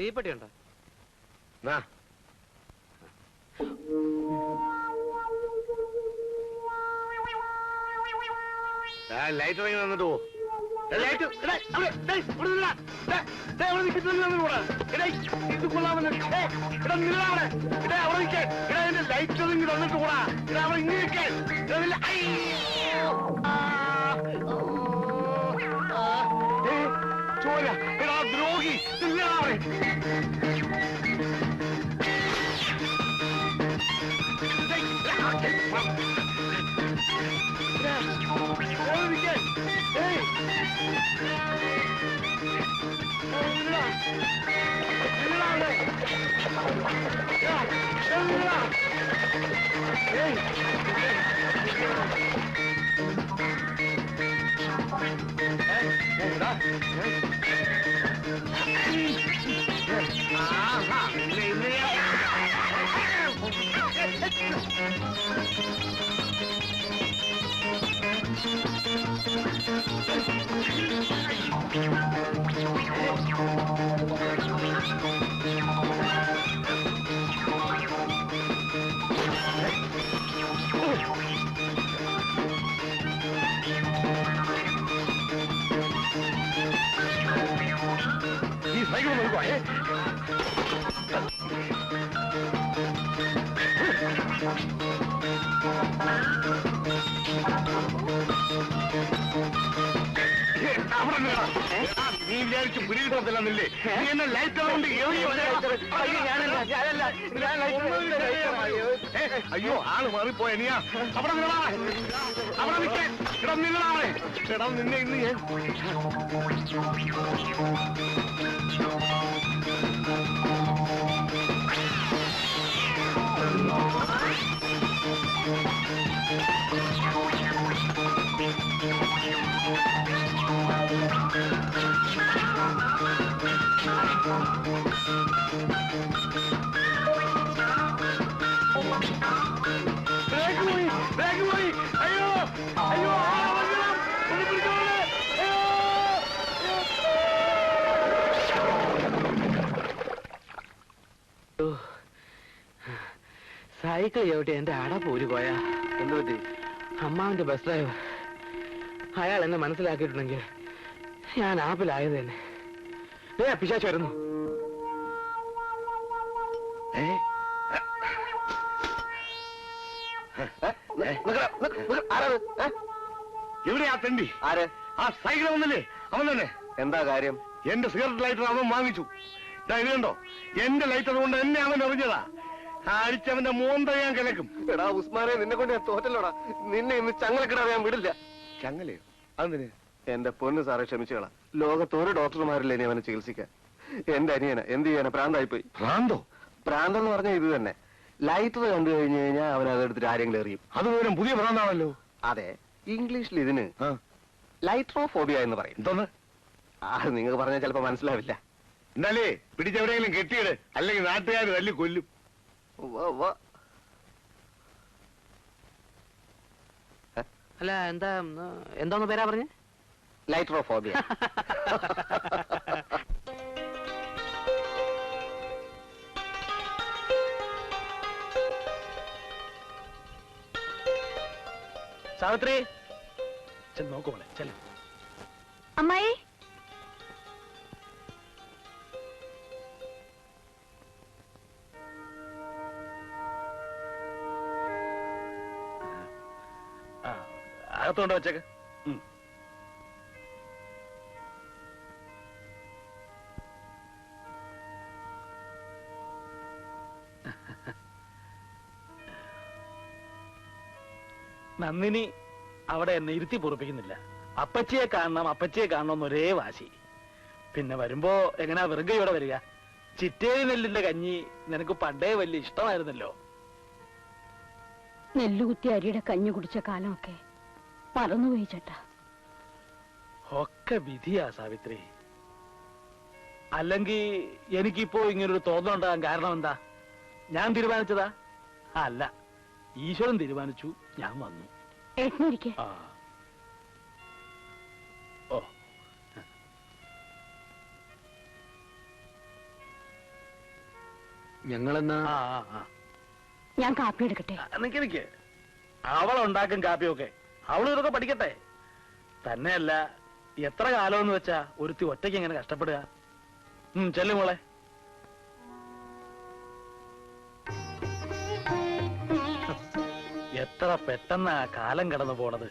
തീപ്പെട്ടി ഉണ്ടോ ലൈറ്റ് ഇറങ്ങി വന്നിട്ട് പോ. ലൈറ്റ് ഇവിടെ ഇവിടെ ഇത് കൊള്ളാമെന്ന്. ഏ, എടാ, നിന്നെടാ എടേ, അവിടെ നിൽക്ക്. ഇതിന്റെ ലൈറ്റ് ഇങ്ങ് തന്നിട്ട് കൂടാ. എടാ, അവിടെ ഇങ്ങനെ നിൽക്ക്. എടാ, എടാ, നീ വിചാരിച്ചു പിടികിട്ടത്തില്ലെന്നില്ലേ നീ എന്നെ ലൈറ്റ് കൊണ്ട് അയ്യോ ആൾ മാറിപ്പോയ നീയാ അവിടെ നിങ്ങളാ അവിടെ നിൽക്കേ ഇടം നിന്നടാ ഇടം നിന്നെ ഇന്ന് ഞാൻ ബ്രേക്ക് പോയി സൈക്കിൾ ചവിട്ടി എന്റെ അട പോര് പോയാ. എന്തുപറ്റി അമ്മാവിന്റെ ബസ് ഡ്രൈവർ അയാൾ എന്നെ മനസ്സിലാക്കിയിട്ടുണ്ടെങ്കിൽ ഞാൻ ആപ്പിലായത് തന്നെ. ഏ പിശാച്ച് വരുന്നു. എവിടെയാ തെണ്ടി? ആര്? ആ സൈക്കിൾ വന്നില്ലേ? അവൻ തന്നെ. എന്താ കാര്യം? എന്റെ സിഗരറ്റ് ലൈറ്റർ അവൻ വാങ്ങിച്ചു. ഇത് കണ്ടോ? എന്റെ ലൈറ്റർ കൊണ്ട് എന്നെ അവൻ എറിഞ്ഞതാ. അടിച്ചവന്റെ മോന്ത ഞാൻ കിടക്കും എടാ ഉസ്മാനെ നിന്നെ കൊണ്ട് ഞാൻ തോറ്റല്ലോടാ. നിന്നെ ഇന്ന് ചങ്ങലക്കിടാൻ ഞാൻ വിടില്ല. ചങ്ങലയോ? അതിന് എന്റെ പൊന്ന് സാറെ ക്ഷമിച്ചുകളാ. ലോകത്ത് ഡോക്ടർമാരില്ല ഇനി അവനെ ചികിത്സിക്കാൻ. എന്റെ അനിയന എന്ത് ചെയ്യാനാ? പ്രാന്തായിപ്പോയി. ഭ്രാന്തോ പ്രാന്തെന്ന് പറഞ്ഞ ഇത് തന്നെ. ലൈറ്റർ കണ്ടു കഴിഞ്ഞു കഴിഞ്ഞാൽ അവൻ അതെടുത്തിട്ട് ആരെങ്കിലും എറിയും. അത് പുതിയ പ്രാന്താണല്ലോ. അതെ. ഇംഗ്ലീഷിൽ ഇതിന് ആ, ലൈട്രോഫോബിയ എന്ന് പറയും. എന്തോന്ന്? ആ നിങ്ങൾക്ക് പറഞ്ഞാൽ ചിലപ്പോ മനസ്സിലാവില്ല. എന്നാലേ പിടിച്ചെവിടെയെങ്കിലും കെട്ടിയിട്. അല്ലെങ്കിൽ നാട്ടുകാർ തല്ലി കൊല്ലും. അല്ല എന്താ എന്താന്ന് പേരാ പറഞ്ഞേ? ലൈട്രോഫോബിയ. സാവിത്രി ചെന്ന് നോക്കുമോളെ ചെല്ല. അമ്മായി? അകത്തോണ്ട് വെച്ചേക്ക്. നന്ദിനി അവിടെ എന്നെ ഇരുത്തി പൊറപ്പിക്കുന്നില്ല. അപ്പച്ചിയെ കാണണം അപ്പച്ചിയെ കാണണം ഒരേ വാശി. പിന്നെ വരുമ്പോ എങ്ങനെയാ വെറുകയോടെ വരിക? ചിറ്റേരി നെല്ലിന്റെ കഞ്ഞി നിനക്ക് പണ്ടേ വലിയ ഇഷ്ടമായിരുന്നല്ലോ. നെല്ലുകുത്തി അരിയുടെ കഞ്ഞി കുടിച്ച കാലമൊക്കെ മറന്നുപോയി ചേട്ടാ. ഒക്കെ വിധിയാ സാവിത്രി. അല്ലെങ്കിൽ എനിക്കിപ്പോ ഇങ്ങനൊരു തോന്നലുണ്ടാകാൻ കാരണം എന്താ? ഞാൻ തീരുമാനിച്ചതാ? അല്ല ഈശ്വരൻ തീരുമാനിച്ചു ഞാൻ വന്നു. ഏട്ടനിരിക്കെ ആ. ഓ. ഞങ്ങളെന്നാ? ആ ആ ആ. ഞാൻ കാപ്പി എടുക്കട്ടെ? നിക്ക് നിക്ക്. അവളുണ്ടാക്കും കാപ്പിയൊക്കെ. അവളും ഇതൊക്കെ പഠിക്കട്ടെ. തന്നെയല്ല എത്ര കാലമെന്ന് വെച്ചാ ഒരുത്തി ഒറ്റയ്ക്ക് എങ്ങനെ കഷ്ടപ്പെടുക? ഉം ചെല്ലു മോളെ. എത്ര പെട്ടെന്നാ കാലം കടന്നു പോണത്?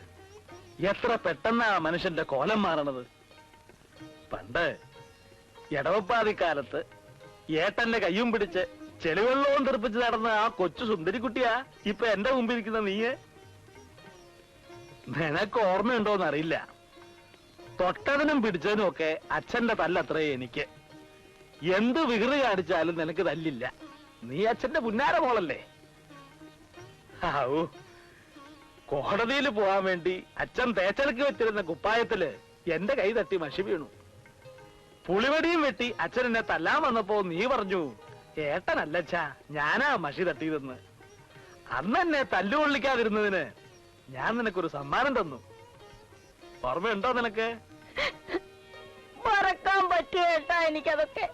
എത്ര പെട്ടെന്നാ മനുഷ്യന്റെ കോലം മാറണത്? പണ്ട് എടവപ്പാതിക്കാലത്ത് ഏട്ടന്റെ കയ്യും പിടിച്ച് ചെളിവെള്ളവും തെറിപ്പിച്ച് നടന്ന ആ കൊച്ചു സുന്ദരിക്കുട്ടിയാ ഇപ്പൊ എന്റെ മുമ്പിൽ ഇരിക്കുന്ന നീയെ? നിനക്ക് ഓർമ്മയുണ്ടോന്ന് അറിയില്ല. തൊട്ടതിനും പിടിച്ചതിനും ഒക്കെ അച്ഛന്റെ തല്ലത്രേ എനിക്ക്. എന്ത് വികൃതി കാണിച്ചാലും നിനക്ക് തല്ലില്ല. നീ അച്ഛന്റെ പുന്നാര മോളല്ലേ കോടതിയിൽ പോവാൻ വേണ്ടി അച്ഛൻ തേച്ചലക്ക് വെച്ചിരുന്ന കുപ്പായത്തിൽ എന്റെ കൈ തട്ടി മഷി വീണു. പുളിവടിയും വെട്ടി അച്ഛൻ എന്നെ തല്ലാൻ വന്നപ്പോ നീ പറഞ്ഞു ഏട്ടനല്ലച്ചാ ഞാനാ മഷി തട്ടിയതെന്ന്. അന്ന് എന്നെ തല്ലുകൊള്ളിക്കാതിരുന്നതിന് ഞാൻ നിനക്കൊരു സമ്മാനം തന്നു. ഓർമ്മയുണ്ടോ നിനക്ക്? മറക്കാൻ പറ്റുകേട്ടാ എനിക്കതൊക്കെ.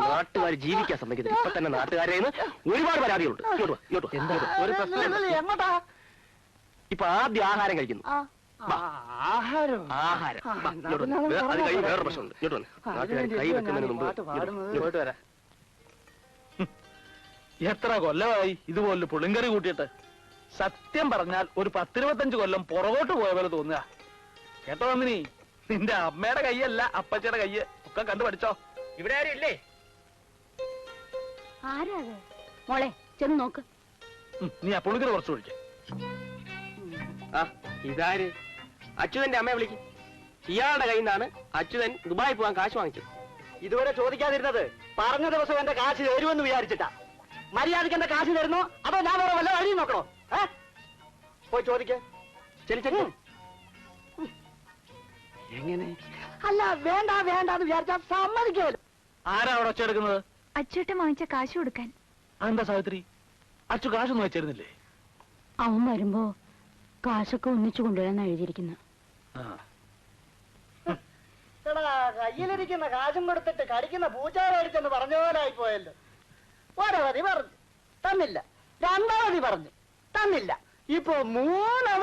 നാട്ടുകാർ ജീവിക്കാൻ സമ്മതിക്കുന്നില്ല. ഇപ്പൊ തന്നെ നാട്ടുകാരെന്ന് ഒരുപാട് പരാതികളുണ്ട്. ഒരു ഇപ്പൊ ആദ്യം ആഹാരം കഴിക്കുന്നു. ആഹാരം. ആഹാരം. കൈ മുമ്പ് എത്ര കൊല്ലമായി ഇതുപോലെ പുളിങ്കറി കൂട്ടിയിട്ട് സത്യം പറഞ്ഞാൽ ഒരു പത്തിരുപത്തഞ്ച് കൊല്ലം പുറകോട്ട് പോയ പോലെ തോന്നുക. കേട്ടോ നന്ദിനി? നിന്റെ അമ്മയുടെ കൈയല്ല അപ്പച്ചയുടെ കയ്യ്. ഒക്കെ കണ്ടു പഠിച്ചോ? ഇവിടെ ആരും ഇല്ലേ? ആരാ അത് മോളെ ചെന്ന് നോക്ക്. ഉം, നീ ആ കുറച്ച് ഒഴിക്ക ആ ഇതാര്? അച്യുതന്റെ അമ്മയെ വിളിക്കും. ഇയാളുടെ കയ്യിൽ നിന്നാണ് അച്യുതൻ ദുബായി പോകാൻ കാശ് വാങ്ങിച്ചത്. ഇതുവരെ ചോദിക്കാതിരുന്നത് പറഞ്ഞ ദിവസം എന്റെ കാശ് തരുമെന്ന് വിചാരിച്ചിട്ടാ. മര്യാദയ്ക്ക് എന്റെ കാശ് തരുന്നോ? അതോ ഞാൻ വേറെ വല്ല വഴിയും നോക്കണോ? പോയി ചോദിക്ക. ശരി ശരി എങ്ങനെ? അല്ല വേണ്ട വേണ്ട എന്ന് വിചാരിച്ചാ സമ്മതിക്കുമല്ലോ ആരാ അവിടെ ഒച്ചെടുക്കുന്നത് അച്ചൂട്ടൻ വാങ്ങിച്ച കാശ് കൊടുക്കാൻ. എന്താ സാവിത്രി? അച്ചു കാശൊന്നും വെച്ചിരുന്നില്ലേ? അവൻ വരുമ്പോ കാശൊക്കെ ഒന്നിച്ചു കൊണ്ടുവരാൻ എഴുതിയിരിക്കുന്നു. ആ. എടാ കയ്യിലിരിക്കുന്ന കാശും കൊടുത്തിട്ട് കടിക്കുന്ന പൂച്ചാരടിച്ചെന്ന് പറഞ്ഞ പോലെ ആയിപ്പോയല്ലോ. ഒരവധി പറഞ്ഞു. തന്നില്ല. രണ്ടാവധി പറഞ്ഞു. തന്നില്ല. ഇപ്പൊ മൂന്നവ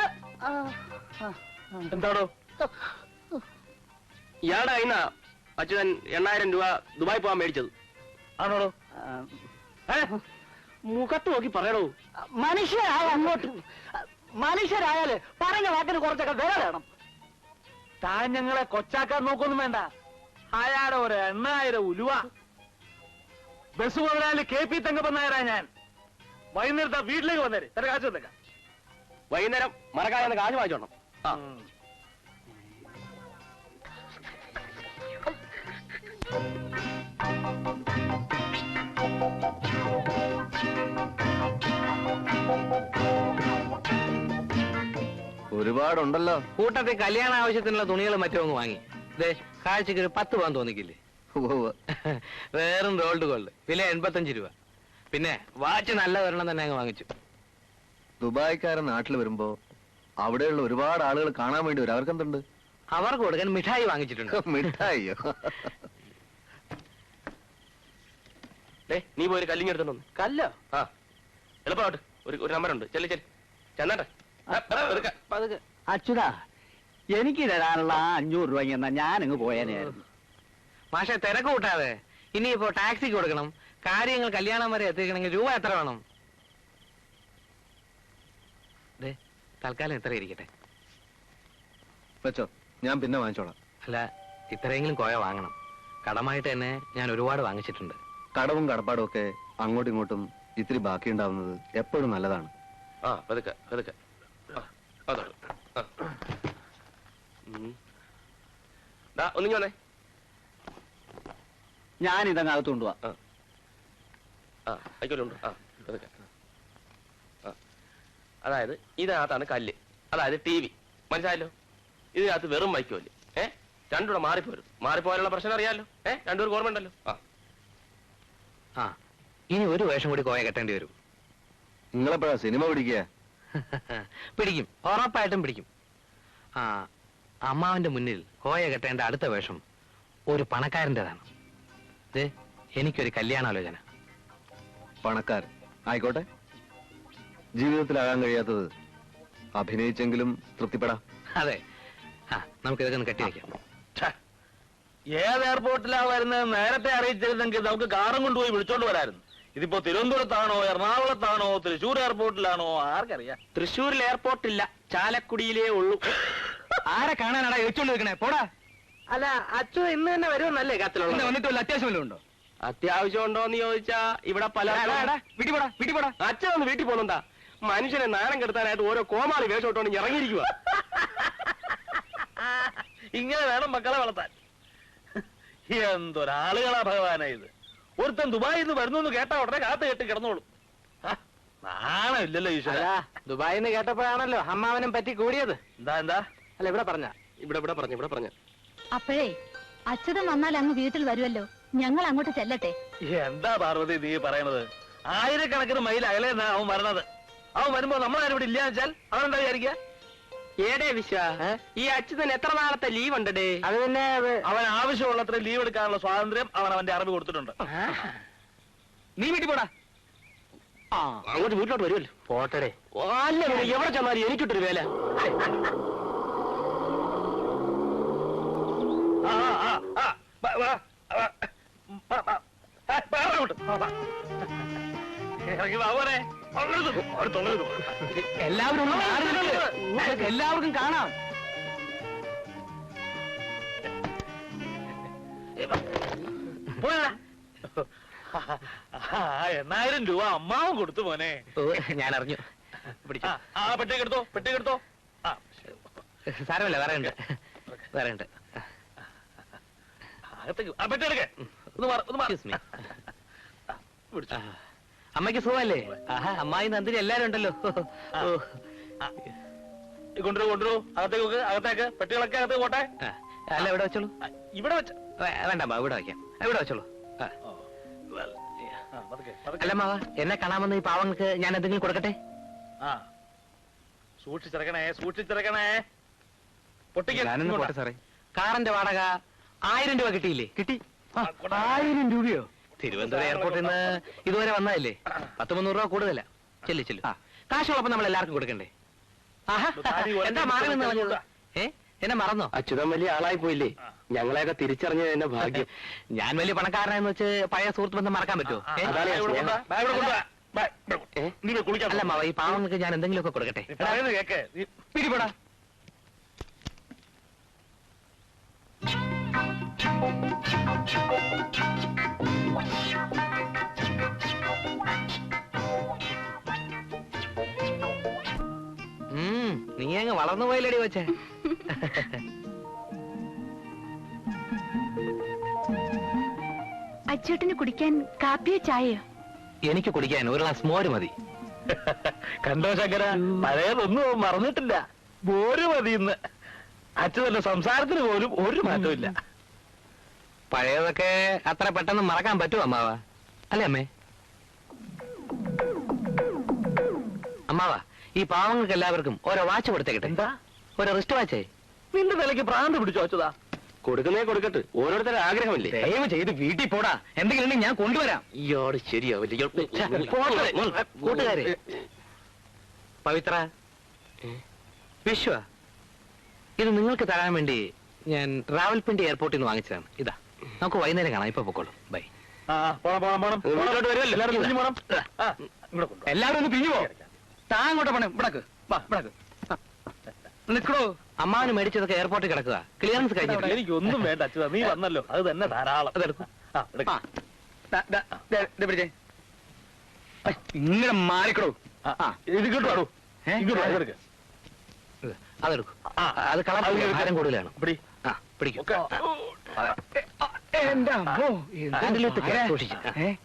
എന്താണോ ഇയാടാ ഇന്ന അച്ഛൻ ഇയാളുടെ അച്യുതൻ എണ്ണായിരം രൂപ ദുബായി പോകാൻ മേടിച്ചത്. ആണോടോ? മുഖത്ത് നോക്കി പറയണോ മനുഷ്യരായ അങ്ങോട്ട്. മനുഷ്യരായാൽ പറഞ്ഞ വാക്കിന് കുറച്ചൊക്കെ വില വേണം. താൻ ഞങ്ങളെ കൊച്ചാക്കാൻ നോക്കൊന്നും വേണ്ട. അയാടെ ഒരു എണ്ണായിരം ഉലുവ. ബസ് മുതലാളി കെ പി തങ്കപ്പനായരാ ഞാൻ. വൈകുന്നേരത്തെ വീട്ടിലേക്ക് വന്നേരെ. തന്റെ കാശ് വന്നേക്കാം വൈകുന്നേരം മറക്കാതെ കാശ് വാങ്ങിച്ചോണം. ആ. ഒരുപാടുണ്ടല്ലോ. കൂട്ടത്തിൽ കല്യാണ ആവശ്യത്തിനുള്ള തുണികൾ മറ്റോ അങ്ങ് വാങ്ങി. ദേ കാഴ്ചക്ക് ഒരു പത്ത് പോകാൻ തോന്നിക്കില്ലേ? വേറും റോൾഡ് ഗോൾഡ് വില എൺപത്തഞ്ച് രൂപ. പിന്നെ വാച്ച് നല്ല ഒരെണ്ണം തന്നെ അങ്ങ് വാങ്ങിച്ചു. ദുബായ്ക്കാരൻ നാട്ടിൽ വരുമ്പോ അവിടെയുള്ള ഒരുപാട് ആളുകൾ കാണാൻ വേണ്ടി വരും. അവർക്ക് എന്തുണ്ട് അവർക്ക് കൊടുക്കാൻ മിഠായി വാങ്ങിച്ചിട്ടുണ്ട്. മിഠായിയോ? നീ പോയി ഒരു കല്ലിങ് എടുത്തോണ്ട് കല്ലോ? ആ. എളുപ്പമായിട്ട് ഒരു ഒരു നമ്പർ ഉണ്ട്. ചെല്ലി ചെല്ലി. ചെന്നാട്ടെ. ആ, ആ, എടുക്ക. പതുക്കെ. അച്യുതാ എനിക്ക് തരാനുള്ള അഞ്ഞൂറ് രൂപ എന്നാ ഞാനങ്ങ് പോയേനെയായിരുന്നു മാഷെ തിരക്ക് കൂട്ടാതെ. ഇനിയിപ്പോ ടാക്സിക്ക് കൊടുക്കണം. കാര്യങ്ങൾ കല്യാണം വരെ എത്തിക്കണമെങ്കിൽ രൂപ എത്ര വേണം? ദേ തൽക്കാലം ഇത്ര ഇരിക്കട്ടെ. വെച്ചോ ഞാൻ പിന്നെ വാങ്ങിച്ചോളാം. അല്ല ഇത്രയെങ്കിലും കോയ വാങ്ങണം. കടമായിട്ട് തന്നെ ഞാൻ ഒരുപാട് വാങ്ങിച്ചിട്ടുണ്ട്. കടവും കടപ്പാടും ഒക്കെ അങ്ങോട്ടും ഇങ്ങോട്ടും ഇത്തിരി ബാക്കി ഉണ്ടാവുന്നത് എപ്പോഴും നല്ലതാണ്. ആ പതുക്കെ പതുക്കെ ആ, അതോ ആ. ഉം. വന്നേ. ഞാൻ ഇതങ്ങ് അകത്ത് കൊണ്ടുപോവാ. ആ ആയിക്കോട്ടുണ്ട് ആ അതൊക്കെ ആ. അതായത് ഇതിനകത്താണ് കല്ല്. അതായത് ടി വി. മനസ്സിലായല്ലോ? ഇതിനകത്ത് വെറും വൈക്കോൽ ഏ? രണ്ടുകൂടെ മാറിപ്പോരും മാറിപ്പോയാലുള്ള പ്രശ്നം അറിയാലോ? ഏ? രണ്ടുപേർക്ക് ഓർമ്മ ഉണ്ടല്ലോ? ആ. ആ ഇനി ഒരു വേഷം കൂടി കോയ കെട്ടേണ്ടി വരും. നിങ്ങളെപ്പോഴാ സിനിമ പിടിക്കുക? പിടിക്കും. ഉറപ്പായിട്ടും പിടിക്കും. ആ അമ്മാവന്റെ മുന്നിൽ കോയ കെട്ടേണ്ട അടുത്ത വേഷം ഒരു പണക്കാരന്റെതാണ്. ദേ എനിക്കൊരു കല്യാണാലോചന. പണക്കാരൻ. ആയിക്കോട്ടെ. ജീവിതത്തിലാകാൻ കഴിയാത്തത് അഭിനയിച്ചെങ്കിലും തൃപ്തിപ്പെടാം. അതെ. ആ നമുക്ക് ഇതൊക്കെ ഒന്ന് കെട്ടി വെക്കാം. ഏത് എയർപോർട്ടിലാ വരുന്നത്? നേരത്തെ അറിയിച്ചിരുന്നെങ്കിൽ നമുക്ക് കാറും കൊണ്ടുപോയി വിളിച്ചോണ്ട് വരായിരുന്നു. ഇതിപ്പോ തിരുവനന്തപുരത്താണോ എറണാകുളത്താണോ തൃശ്ശൂർ എയർപോർട്ടിലാണോ ആർക്കറിയാം. തൃശ്ശൂരിൽ എയർപോർട്ട് ഇല്ല ചാലക്കുടിയിലേ ഉള്ളൂ. ആരെ കാണാനാടാ ചോദിച്ചോണ്ട് വെക്കണേ പോടാ. അല്ല അച്ഛൻ ഇന്ന് തന്നെ വരുമെന്നല്ലേ കത്തിലുള്ള അത്യാവശ്യം വല്ലതും ഉണ്ടോ? അത്യാവശ്യം ഉണ്ടോന്ന് ചോദിച്ചാ ഇവിടെ പല വീട്ടിൽ പോടാ വീട്ടിൽ പോടാ അച്ഛൻ ഒന്ന് വീട്ടിൽ പോകുന്നുണ്ടാ മനുഷ്യനെ നാണം കെടുത്താനായിട്ട് ഓരോ കോമാളി വേഷം ഇട്ടോണ്ട് ഇറങ്ങിയിരിക്കുക ഇങ്ങനെ വേണം മക്കളെ വളർത്താൻ. എന്തൊരാളുകളാ ഭഗവാനെ ഇത്. ഒരുത്തൻ ദുബായിൽ നിന്ന് വരുന്നു എന്ന് കേട്ടാ ഉടനെ കാത്തു കെട്ടി കിടന്നോളും. നാണമില്ലല്ലോ ഈശ്വര. ദുബായിൽ നിന്ന് കേട്ടപ്പോഴാണല്ലോ അമ്മാവനും പറ്റി കൂടിയത്. എന്താ എന്താ? അല്ല ഇവിടെ പറഞ്ഞ. ഇവിടെ ഇവിടെ പറഞ്ഞ ഇവിടെ പറഞ്ഞ. അപ്പോഴേ അച്ഛൻ വന്നാൽ അങ്ങ് വീട്ടിൽ വരുമല്ലോ ഞങ്ങൾ അങ്ങോട്ട് ചെല്ലട്ടെ. എന്താ പാർവതി നീ പറയണത്? ആയിരക്കണക്കിന് മൈൽ അകലെ അവൻ വരണത്. അവൻ വരുമ്പോ നമ്മളാരിവിടെ ഇല്ല ഇല്ലാന്ന് വെച്ചാൽ അവൻ എന്താ വിചാരിക്കുക ഏടേ വിശ്വ ഈ അച്ഛൻ എത്ര നാളത്തെ ലീവ് ഉണ്ട് ഡേ അത് പിന്നെ അവൻ ആവശ്യമുള്ളത്ര ലീവ് എടുക്കാനുള്ള സ്വാതന്ത്ര്യം അവൻ അവന്റെ അറിവ് കൊടുത്തിട്ടുണ്ട്. നീ വീട്ടിൽ പോടാ. അങ്ങോട്ട് വീട്ടിലോട്ട് വരുമല്ലോ. പോട്ടടേ. അല്ല എവിടെ ചെന്നാലും എനിക്കിട്ടൊരു വേല. ആ, ആ, ആ, വാ, വാ. ആ, വാ, അങ്ങോട്ട്, വാ, വാ. ഇറങ്ങി വാ പോരെ. തൊള്ളരുത്, അവിടെ എല്ലാവരും എല്ലാവർക്കും കാണാം. എണ്ണായിരം രൂപ അമ്മാവും കൊടുത്തു മോനെ. ഞാൻ അറിഞ്ഞു ആ, പെട്ടിക്ക് എടുത്തോ പെട്ടിക്ക് എടുത്തോ. ആ സാരമില്ല വേറെ ഉണ്ട്. വേറെ ഉണ്ട്. അകത്തേക്ക്. ആ പെട്ടി എടുക്കേ. ഒന്ന് ഒന്ന് മാറ്. Excuse me. ആ, പിടിച്ചോ. അമ്മയ്ക്ക് സുഖമല്ലേ? ആഹാ അമ്മായി നന്ദിനി എല്ലാരും ഉണ്ടല്ലോ. കൊണ്ടുവരൂ കൊണ്ടുവരൂ. അകത്തേക്ക് അകത്തേക്ക്. പെട്ടികളൊക്കെ അകത്തേക്ക് പോട്ടെ. അല്ല ഇവിടെ വെച്ചോളൂ. ഇവിടെ വെച്ച. വേണ്ട ഇവിടെ വയ്ക്കാം ഇവിടെ വെച്ചോളൂ. അല്ല മാവ എന്നെ കാണാമെന്ന് ഈ പാവങ്ങൾക്ക് ഞാൻ എന്തെങ്കിലും കൊടുക്കട്ടെ? ആ. സൂക്ഷിച്ചിറക്കണേ സൂക്ഷിച്ചിറക്കണേ. പൊട്ടിക്കൽ ഞാനൊന്ന് പോട്ടെ സാറേ. കാറിന്റെ വാടക ആയിരം രൂപ കിട്ടിയില്ലേ? കിട്ടി. ആയിരം രൂപയോ? തിരുവനന്തപുരം എയർപോർട്ടിൽ നിന്ന് ഇതുവരെ വന്നതല്ലേ പത്ത് മുന്നൂറ് രൂപ കൂടുതലാ. ചെല്ലു ചെല്ലു. കാശുള്ളപ്പോ നമ്മൾ എല്ലാവർക്കും കൊടുക്കണ്ടേ? ആഹാ. എന്താ മാറി നിന്ന് പറഞ്ഞത് ഏ? എന്നെ മറന്നോ? അച്യുതൻ വലിയ ആളായി പോയില്ലേ? ഞങ്ങളെയൊക്കെ തിരിച്ചറിഞ്ഞത് എന്നെ ഭാഗ്യം. ഞാൻ വലിയ പണക്കാരനെന്ന് വെച്ച് പഴയ സുഹൃത്ത് ബന്ധം മറക്കാൻ പറ്റുമോ? അല്ല. മാവ ഈ പാവങ്ങൾക്ക് ഞാൻ എന്തെങ്കിലുമൊക്കെ കൊടുക്കട്ടെ. നീ പറയുന്നത് കേക്ക്. നീ അങ്ങ് വളർന്നു പോയില്ലടി വെച്ചേ അച്ചൂട്ടിന് കുടിക്കാൻ കാപ്പിയോ ചായയോ? എനിക്ക് കുടിക്കാൻ ഒരു ഗ്ലാസ് മോര് മതി. കണ്ടോ ശങ്കര? പഴയതൊന്നും മറന്നിട്ടില്ല. മോര് മതി ഇന്ന് അച്ഛൻ സംസാരത്തിന് പോലും ഒരു മാറ്റവും ഇല്ല. പഴയതൊക്കെ അത്ര പെട്ടെന്ന് മറക്കാൻ പറ്റുമോ അമ്മാവ? അല്ലേ അമ്മേ? അമ്മാവ ഈ പാവങ്ങൾക്ക് എല്ലാവർക്കും ഓരോ വാച്ച് കൊടുത്തേക്കട്ടെ. എന്താ? ഓരോ റിസ്റ്റ് വാച്ചേ നിന്റെ നിലയ്ക്ക് പ്രാന്ത് പിടിച്ചു വച്ചതാ. കൊടുക്കുന്നേ കൊടുക്കട്ടെ. ഓരോരുത്തരുടെ ആഗ്രഹമില്ലേ? ദയവ് ചെയ്ത് വീട്ടിൽ പോടാ. എന്തെങ്കിലും ഉണ്ടെങ്കിൽ ഞാൻ കൊണ്ടുവരാം. ഇയാൾ ശരിയാവില്ല പോട്ടെ. കൂട്ടുകാരെ. പവിത്ര വിശ്വ ഇത് നിങ്ങൾക്ക് തരാൻ വേണ്ടി ഞാൻ റാവൽപിണ്ടി എയർപോർട്ടിൽ നിന്ന് വാങ്ങിച്ചതാണ്. ഇതാ. നമുക്ക് വൈകുന്നേരം കാണാം. ഇപ്പൊ പൊക്കോളൂ. ബൈ. എല്ലാവരും ഒന്ന് പിരിഞ്ഞു പോ. താ അങ്ങോട്ട് പോണേ ഇവിടക്ക്. ഇവിടക്ക്. നിൽക്കണോ അമ്മാവന് മേടിച്ചതൊക്കെ എയർപോർട്ടിൽ കിടക്കുക ക്ലിയറൻസ് കഴിഞ്ഞിട്ടില്ല. എനിക്കൊന്നും വേണ്ട അച്ഛതാ നീ വന്നല്ലോ. അത് തന്നെ ധാരാളം. അതെടുക്കും. എടുക്ക്. ഇങ്ങനെ മാറിക്കടോ. ആ, ആ, ഇത് ഇങ്ങോട്ട് വാടൂ. ഇങ്ങോട്ട്. അതെടുക്കും. അത് കളർ കൂടുതലാണ്. പിടിക്കും. സൂക്ഷിച്ച്. ആ.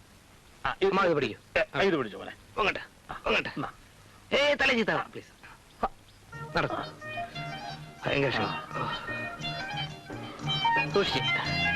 ആ, ഇത് അമ്മ പിടിക്കും. ഇത് പിടിച്ചോ മോനെ. അങ്ങോട്ട് അങ്ങോട്ട് എന്നാ. ഏ തല ചീത്ത പ്ലീസ് നടക്കും. ഭയങ്കര. സൂക്ഷിച്ച്.